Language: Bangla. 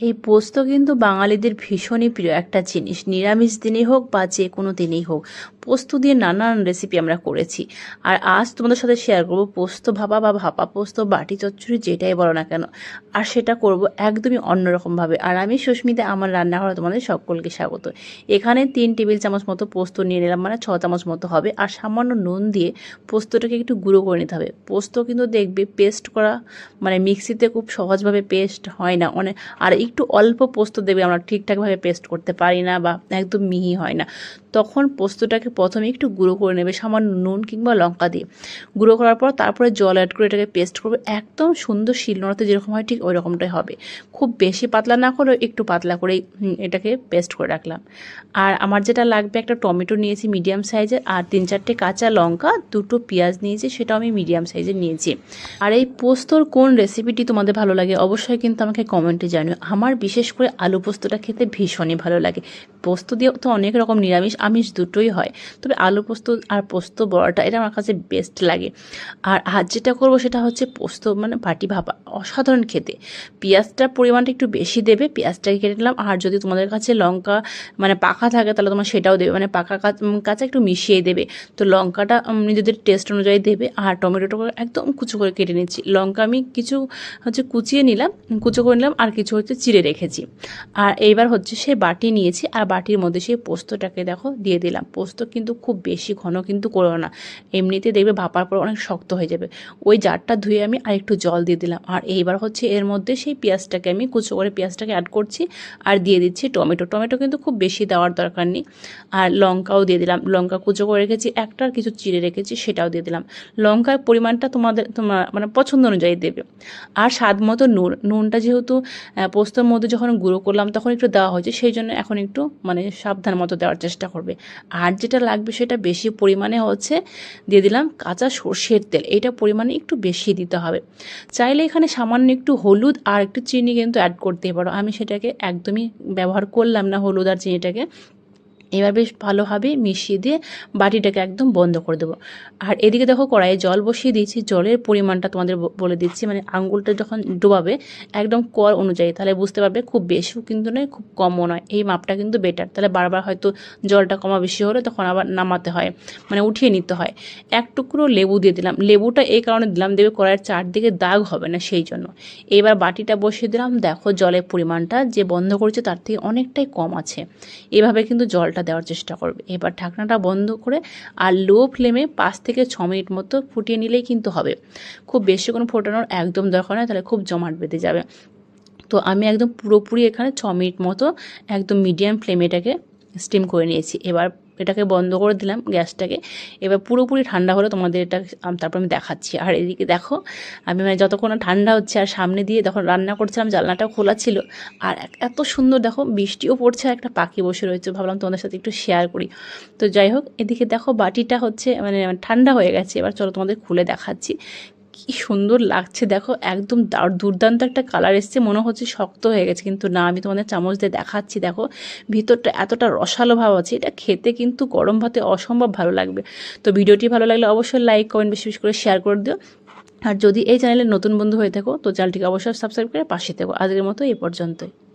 এই পোস্ত কিন্তু বাঙালিদের ভীষণই প্রিয় একটা জিনিস, নিরামিষ দিনেই হোক বা যে কোনো দিনেই হোক। পোস্ত দিয়ে নানান রেসিপি আমরা করেছি। আর আজ তোমাদের সাথে শেয়ার করব পোস্ত ভাপা বা ভাপা পোস্ত, বাটি, চচ্চড়ি, যেটাই বলো না কেন। আর সেটা করব একদমই অন্যরকমভাবে। আর আমি সুস্মিতা, আমার রান্নাঘরে তোমাদের সকলকে স্বাগত। এখানে তিন টেবিল চামচ মতো পোস্ত নিয়ে নিলাম মানে ছ চামচ মতো হবে। আর সামান্য নুন দিয়ে পোস্তটাকে একটু গুঁড়ো করে নিতে হবে। পোস্ত কিন্তু দেখবে পেস্ট করা মানে মিক্সিতে খুব সহজভাবে পেস্ট হয় না। অনেক আর একটু অল্প পোস্ত দেবে আমরা ঠিকঠাকভাবে পেস্ট করতে পারি না বা একদম মিহি হয় না। তখন পোস্তটাকে প্রথমে একটু গুঁড়ো করে নেবে, সামান্য নুন কিংবা লঙ্কা দিয়ে। গুঁড়ো করার পর তারপরে জল অ্যাড করে এটাকে পেস্ট করবে। একদম সুন্দর শিলনোড়াতে যেরকম হয় ঠিক ওই রকমটাই হবে। খুব বেশি পাতলা না করেও একটু পাতলা করেই এটাকে পেস্ট করে রাখলাম। আর আমার যেটা লাগবে একটা টমেটো নিয়েছি মিডিয়াম সাইজের আর তিন চারটে কাঁচা লঙ্কা, দুটো পেঁয়াজ নিয়েছি, সেটাও আমি মিডিয়াম সাইজের নিয়েছি। আর এই পোস্তর কোন রেসিপিটি তোমাদের ভালো লাগে অবশ্যই কিন্তু আমাকে কমেন্টে জানিও। আমার বিশেষ করে আলু পোস্তটা খেতে ভীষণই ভালো লাগে। পোস্ত দিয়ে তো অনেক রকম নিরামিষ আমিষ দুটোই হয়। তবে আলু পোস্ত আর পোস্ত বড়াটা, এটা আমার কাছে বেস্ট লাগে। আর আজ যেটা করব সেটা হচ্ছে পোস্ত মানে বাটি ভাপা, অসাধারণ খেতে। পেঁয়াজটার পরিমাণটা একটু বেশি দেবে, পেঁয়াজটাকে কেটে নিলাম। আর যদি তোমাদের কাছে লঙ্কা মানে পাকা থাকে তাহলে তোমার সেটাও দেবে মানে পাকা কাঁচা একটু মিশিয়ে দেবে। তো লঙ্কাটা নিজেদের টেস্ট অনুযায়ী দেবে। আর টমেটোটা একদম কুচো করে কেটে নিচ্ছি। লঙ্কা আমি কিছু হচ্ছে কুচিয়ে নিলাম কুচো করে নিলাম। আর কিছু হচ্ছে চিড়ে রেখেছি। আর এইবার হচ্ছে সে বাটি নিয়েছি। আর বাটির মধ্যে সেই পোস্তটাকে দেখো দিয়ে দিলাম। পোস্ত কিন্তু খুব বেশি ঘন কিন্তু করো না। এমনিতে দেখবে ভাপার পর অনেক শক্ত হয়ে যাবে। ওই জারটা ধুয়ে আমি আর একটু জল দিয়ে দিলাম। আর এইবার হচ্ছে এর মধ্যে সেই পেঁয়াজটাকে আমি কুচো করে পেঁয়াজটাকে অ্যাড করছি আর দিয়ে দিচ্ছি টমেটো। টমেটো কিন্তু খুব বেশি দেওয়ার দরকার নেই। আর লঙ্কাও দিয়ে দিলাম। লঙ্কা কুচো করে রেখেছি একটার কিছু চিড়ে রেখেছি সেটাও দিয়ে দিলাম। লঙ্কার পরিমাণটা তোমাদের, তোমার মানে পছন্দ অনুযায়ী দেবে। আর স্বাদ মতো নুন। নুনটা যেহেতু পোস্তর মধ্যে যখন গুঁড়ো করলাম তখন একটু দেওয়া হয়েছে, সেই জন্য এখন একটু মানে সাবধান মতো দেওয়ার চেষ্টা করবে। আর যেটা লাগবে সেটা বেশি পরিমাণে হচ্ছে দিয়ে দিলাম কাঁচা সর্ষের তেল। এটা পরিমাণে একটু বেশি দিতে হবে। চাইলে এখানে সামান্য একটু হলুদ আর একটু চিনি কিন্তু অ্যাড করতেই পারো। আমি সেটাকে একদমই ব্যবহার করলাম না হলুদ আর চিনিটাকে। এবার বেশ ভালোভাবে মিশিয়ে দিয়ে বাটিটাকে একদম বন্ধ করে দেবো। আর এদিকে দেখো কড়াইয়ে জল বসিয়ে দিয়েছি, জলের পরিমাণটা তোমাদের বলে দিচ্ছি মানে আঙুলটা যখন ডোবাবে একদম কর অনুযায়ী, তাহলে বুঝতে পারবে খুব বেশিও কিন্তু নয়, খুব কমও নয়, এই মাপটা কিন্তু বেটার তাহলে বারবার হয়তো জলটা কমা বেশি হলে তখন আবার নামাতে হয় মানে উঠিয়ে নিতে হয়। এক টুকরো লেবু দিয়ে দিলাম, লেবুটা এই কারণে দিলাম দেবে কড়াইয়ের চারদিকে দাগ হবে না সেই জন্য। এবার বাটিটা বসিয়ে দিলাম, দেখো জলের পরিমাণটা যে বন্ধ করেছে তার থেকে অনেকটাই কম আছে। এভাবে কিন্তু জলটা দেওয়ার চেষ্টা করবে। এবার ঢাকনাটা বন্ধ করে আর লো ফ্লেমে পাঁচ থেকে ছ মিনিট মতো ফুটিয়ে নিলেই কিন্তু হবে। খুব বেশিক্ষণ ফোটানোর একদম দরকার নয়, তাহলে খুব জমাট বেঁধে যাবে। তো আমি একদম পুরোপুরি এখানে ছ মিনিট মতো একদম মিডিয়াম ফ্লেমে এটাকে স্টিম করে নিয়েছি। এবার এটাকে বন্ধ করে দিলাম গ্যাসটাকে। এবার পুরোপুরি ঠান্ডা হলে তোমাদের এটা তারপর আমি দেখাচ্ছি। আর এদিকে দেখো, আমি মানে যতক্ষণ ঠান্ডা হচ্ছে আর সামনে দিয়ে যখন রান্না করছিলাম, জানলাটাও খোলা ছিল। আর এত সুন্দর দেখো, বৃষ্টিও পড়ছে আর একটা পাখি বসে রয়েছে, ভাবলাম তোমাদের সাথে একটু শেয়ার করি। তো যাই হোক, এদিকে দেখো বাটিটা হচ্ছে মানে ঠান্ডা হয়ে গেছে। এবার চলো তোমাদের খুলে দেখাচ্ছি। কি সুন্দর লাগছে। দেখো, একদম দার- দুর্দান্ত একটা কালার এসছে। মনে হচ্ছে শক্ত হয়ে গেছে। কিন্তু না, আমি তোমাদের চামচ দিয়ে দেখাচ্ছি। দেখো, ভিতরটা এতটা রসালো ভাব আছে। এটা খেতে কিন্তু গরম ভাতে অসম্ভব ভালো লাগবে। তো ভিডিওটি ভালো লাগলে অবশ্যই লাইক কমেন্ট বেশি বেশি করে শেয়ার করে দিও। আর যদি এই চ্যানেলে নতুন বন্ধু হয়ে থাকো, তো চ্যানেলটিকে অবশ্যই সাবস্ক্রাইব করে পাশে থাকো। আজকের মতো এই পর্যন্তই।